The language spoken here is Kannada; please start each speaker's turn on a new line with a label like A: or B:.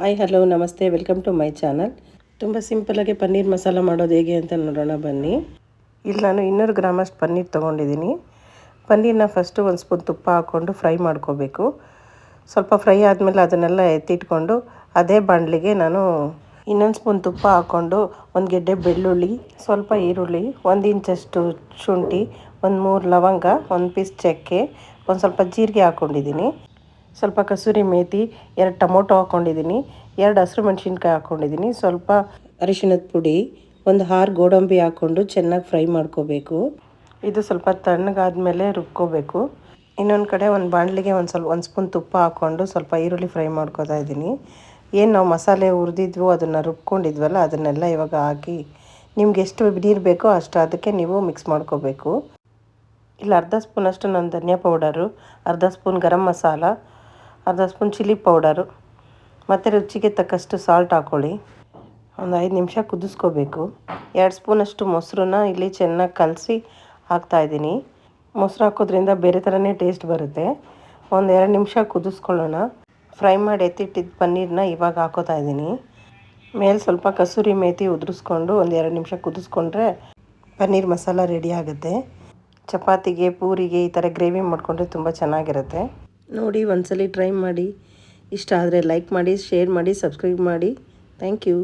A: Hi hello namaste welcome to my channel ತುಂಬ ಸಿಂಪಲಾಗಿ ಪನ್ನೀರ್ ಮಸಾಲ ಮಾಡೋದು ಹೇಗೆ ಅಂತ ನೋಡೋಣ ಬನ್ನಿ. ಇಲ್ಲಿ ನಾನು ಇನ್ನೂರು ಗ್ರಾಮಷ್ಟು ಪನ್ನೀರ್ ತೊಗೊಂಡಿದ್ದೀನಿ. ಪನ್ನೀರ್ನ ಫಸ್ಟು ಒಂದು ಸ್ಪೂನ್ ತುಪ್ಪ ಹಾಕ್ಕೊಂಡು ಫ್ರೈ ಮಾಡ್ಕೋಬೇಕು. ಸ್ವಲ್ಪ ಫ್ರೈ ಆದಮೇಲೆ ಅದನ್ನೆಲ್ಲ ಎತ್ತಿಟ್ಕೊಂಡು ಅದೇ ಬಾಣಲಿಗೆ ನಾನು ಇನ್ನೊಂದು ಸ್ಪೂನ್ ತುಪ್ಪ ಹಾಕ್ಕೊಂಡು ಒಂದು ಗೆಡ್ಡೆ ಬೆಳ್ಳುಳ್ಳಿ, ಸ್ವಲ್ಪ ಈರುಳ್ಳಿ, ಒಂದು ಇಂಚಷ್ಟು ಶುಂಠಿ, ಒಂದು ಮೂರು ಲವಂಗ, ಒಂದು ಪೀಸ್ ಚಕ್ಕೆ, ಒಂದು ಸ್ವಲ್ಪ ಜೀರಿಗೆ ಹಾಕ್ಕೊಂಡಿದ್ದೀನಿ ಸ್ವಲ್ಪ ಕಸೂರಿ ಮೇಥಿ ಎರಡು ಟೊಮೊಟೊ ಹಾಕ್ಕೊಂಡಿದ್ದೀನಿ ಎರಡು ಹಸಿರು ಮೆಣಸಿನ್ಕಾಯಿ ಹಾಕ್ಕೊಂಡಿದ್ದೀನಿ ಸ್ವಲ್ಪ ಅರಿಶಿಣದ ಪುಡಿ, ಒಂದು ಹಾರು ಗೋಡಂಬಿ ಹಾಕ್ಕೊಂಡು ಚೆನ್ನಾಗಿ ಫ್ರೈ ಮಾಡ್ಕೋಬೇಕು. ಇದು ಸ್ವಲ್ಪ ತಣ್ಣಗಾದ್ಮೇಲೆ ರುಬ್ಕೋಬೇಕು. ಇನ್ನೊಂದು ಕಡೆ ಒಂದು ಬಾಣಲಿಗೆ ಒಂದು ಸ್ವಲ್ಪ, ಒಂದು ಸ್ಪೂನ್ ತುಪ್ಪ ಹಾಕ್ಕೊಂಡು ಸ್ವಲ್ಪ ಈರುಳ್ಳಿ ಫ್ರೈ ಮಾಡ್ಕೋತಾ ಇದ್ದೀನಿ. ಏನು ನಾವು ಮಸಾಲೆ ಹುರಿದಿದ್ವೋ ಅದನ್ನು ರುಬ್ಕೊಂಡಿದ್ವಲ್ಲ, ಅದನ್ನೆಲ್ಲ ಇವಾಗ ಹಾಕಿ ನಿಮ್ಗೆ ಎಷ್ಟು ನೀರು ಬೇಕೋ ಅಷ್ಟು ಅದಕ್ಕೆ ನೀವು ಮಿಕ್ಸ್ ಮಾಡ್ಕೋಬೇಕು. ಇಲ್ಲ, ಅರ್ಧ ಸ್ಪೂನಷ್ಟು ನಾನು ಧನಿಯಾ ಪೌಡರು, ಅರ್ಧ ಸ್ಪೂನ್ ಗರಂ ಮಸಾಲ ಅರ್ಧ ಸ್ಪೂನ್ ಚಿಲ್ಲಿ ಪೌಡರು, ಮತ್ತು ರುಚಿಗೆ ತಕ್ಕಷ್ಟು ಸಾಲ್ಟ್ ಹಾಕ್ಕೊಳ್ಳಿ ಒಂದು ಐದು ನಿಮಿಷ ಕುದಿಸ್ಕೋಬೇಕು. ಎರಡು ಸ್ಪೂನಷ್ಟು ಮೊಸರನ್ನ ಇಲ್ಲಿ ಚೆನ್ನಾಗಿ ಕಲಸಿ ಹಾಕ್ತಾಯಿದ್ದೀನಿ ಮೊಸರು ಹಾಕೋದ್ರಿಂದ ಬೇರೆ ಥರನೇ ಟೇಸ್ಟ್ ಬರುತ್ತೆ. ಒಂದು ಎರಡು ನಿಮಿಷ ಕುದಿಸ್ಕೊಳ್ಳೋಣ. ಫ್ರೈ ಮಾಡಿ ಎತ್ತಿಟ್ಟಿದ್ದ ಪನ್ನೀರನ್ನ ಇವಾಗ ಹಾಕೋತಾ ಇದ್ದೀನಿ. ಮೇಲೆ ಸ್ವಲ್ಪ ಕಸೂರಿ ಮೇಥಿ ಉದುರಿಸ್ಕೊಂಡು ಒಂದು ಎರಡು ನಿಮಿಷ ಕುದಿಸ್ಕೊಂಡ್ರೆ ಪನ್ನೀರ್ ಮಸಾಲ ರೆಡಿ ಆಗುತ್ತೆ. ಚಪಾತಿಗೆ, ಪೂರಿಗೆ ಈ ಥರ ಗ್ರೇವಿ ಮಾಡಿಕೊಂಡ್ರೆ ತುಂಬ ಚೆನ್ನಾಗಿರುತ್ತೆ. ನೋಡಿ ಒಂದ್ಸಲಿ ಟ್ರೈ ಮಾಡಿ. ಇಷ್ಟ ಆದರೆ ಲೈಕ್ ಮಾಡಿ ಶೇರ್ ಮಾಡಿ ಸಬ್ಸ್ಕ್ರೈಬ್ ಮಾಡಿ. Thank you